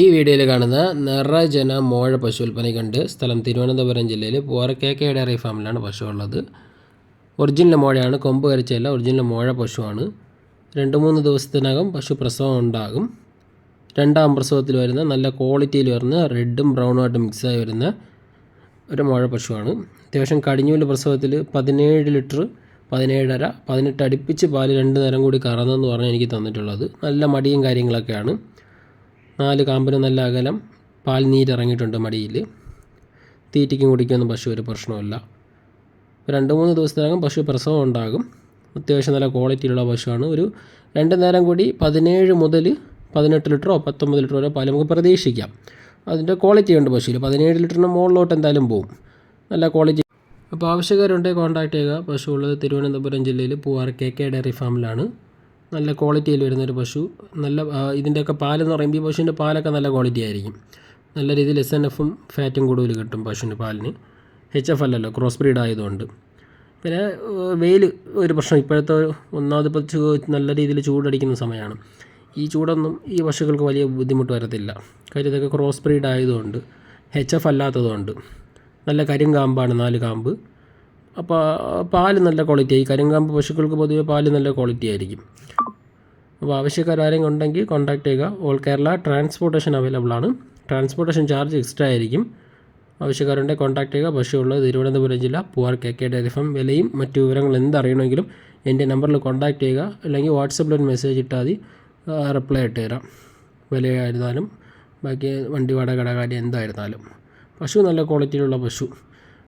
ഈ വീഡിയോയിൽ കാണുന്ന നിറജന മോഴ പശു വിൽപ്പനയ്ക്കുണ്ട് സ്ഥലം തിരുവനന്തപുരം ജില്ലയിൽ പോറക്കേക്ക ഡയറി ഫാമിലാണ് പശു ഉള്ളത്. ഒറിജിനൽ മോഴയാണ് കൊമ്പ് കരിച്ചല്ല ഒറിജിനൽ മോഴ പശുവാണ്. രണ്ട് മൂന്ന് ദിവസത്തിനകം പശു പ്രസവം ഉണ്ടാകും. രണ്ടാം പ്രസവത്തിൽ വരുന്ന നല്ല ക്വാളിറ്റിയിൽ വരുന്ന റെഡും ബ്രൗണുമായിട്ട് മിക്സായി വരുന്ന ഒരു മോഴ പശുവാണ്. അത്യാവശ്യം കടിഞ്ഞൂൽ പ്രസവത്തിൽ പതിനേഴ് ലിറ്റർ പതിനേഴര പതിനെട്ട് അടുപ്പിച്ച് പാൽ രണ്ട് നേരം കൂടി കറന്നെന്ന് പറഞ്ഞാൽ എനിക്ക് തന്നിട്ടുള്ളത്. നല്ല മടിയും കാര്യങ്ങളൊക്കെയാണ്. നാല് കാമ്പിന് നല്ല അകലം. പാൽ നീരിറങ്ങിയിട്ടുണ്ട് മടിയിൽ. തീറ്റയ്ക്കും കുടിക്കൊന്നും പശു ഒരു പ്രശ്നമില്ല രണ്ട് മൂന്ന് ദിവസത്തിനകം പശു പ്രസവം ഉണ്ടാകും. അത്യാവശ്യം നല്ല ക്വാളിറ്റിയിലുള്ള പശുവാണ്. ഒരു രണ്ട് നേരം കൂടി പതിനേഴ് മുതൽ പതിനെട്ട് ലിറ്ററോ പത്തൊമ്പത് ലിറ്ററോ വരെ പാൽ നമുക്ക് പ്രതീക്ഷിക്കാം. അതിന്റെ ക്വാളിറ്റി ഉണ്ട് പശുവിൽ. പതിനേഴ് ലിറ്ററിന് മുകളിലോട്ട് എന്തായാലും പോവും. നല്ല ക്വാളിറ്റി. അപ്പോൾ ആവശ്യക്കാരുണ്ടെങ്കിൽ കോൺടാക്ട് ചെയ്യുക. പശു ഉള്ളത് തിരുവനന്തപുരം ജില്ലയിൽ പൂവാർ കെ കെ ഡയറി ഫാമിലാണ്. നല്ല ക്വാളിറ്റിയിൽ വരുന്നൊരു പശു. നല്ല ഇതിന്റെയൊക്കെ പാലെന്ന് പറയുമ്പോൾ ഈ പശുവിന്റെ പാലൊക്കെ നല്ല ക്വാളിറ്റി ആയിരിക്കും. നല്ല രീതിയിൽ എസ് എൻ എഫും ഫാറ്റും കൂടുതൽ കിട്ടും പശുവിന്റെ പാലിന്. എച്ച് എഫ് അല്ലല്ലോ ക്രോസ് ബ്രീഡ് ആയതുകൊണ്ട്. പിന്നെ വെയിൽ ഒരു പ്രശ്നം. ഇപ്പോഴത്തെ ഒന്നാമത് ഇപ്പോൾ നല്ല രീതിയിൽ ചൂടടിക്കുന്ന സമയമാണ്. ഈ ചൂടൊന്നും ഈ പശുക്കൾക്ക് വലിയ ബുദ്ധിമുട്ട് വരത്തില്ല. കാര്യം ഇതൊക്കെ ക്രോസ് ബ്രീഡ് ആയതുകൊണ്ട് എച്ച് എഫ് അല്ലാത്തതുകൊണ്ട്. നല്ല കരിങ്കാമ്പാണ് നാല് കാമ്പ്. അപ്പോൾ പാൽ നല്ല ക്വാളിറ്റി ആയി കരിങ്കാമ്പ് പശുക്കൾക്ക് പൊതുവെ പാൽ നല്ല ക്വാളിറ്റി ആയിരിക്കും. അപ്പോൾ ആവശ്യക്കാർ ആരെങ്കിലും ഉണ്ടെങ്കിൽ കോൺടാക്ട് ചെയ്യുക. ഓൾ കേരള ട്രാൻസ്പോർട്ടേഷൻ അവൈലബിൾ ആണ്. ട്രാൻസ്പോർട്ടേഷൻ ചാർജ് എക്സ്ട്രാ ആയിരിക്കും. ആവശ്യക്കാരുണ്ടെങ്കിൽ കോൺടാക്ട് ചെയ്യുക. പശു ഉള്ളത് തിരുവനന്തപുരം ജില്ല പൂവാർ കെ കെ ഡയറി വിലയും മറ്റു വിവരങ്ങൾ എന്തറിയണമെങ്കിലും എന്റെ നമ്പറിൽ കോൺടാക്ട് ചെയ്യുക. അല്ലെങ്കിൽ വാട്സപ്പിൽ ഒരു മെസ്സേജ് ഇട്ടാൽ മതി. റിപ്ലൈ ഇട്ട് തരാം. വിലയായിരുന്നാലും ബാക്കി വണ്ടി വാടക കാര്യം എന്തായിരുന്നാലും. പശു നല്ല ക്വാളിറ്റിയിലുള്ള പശു.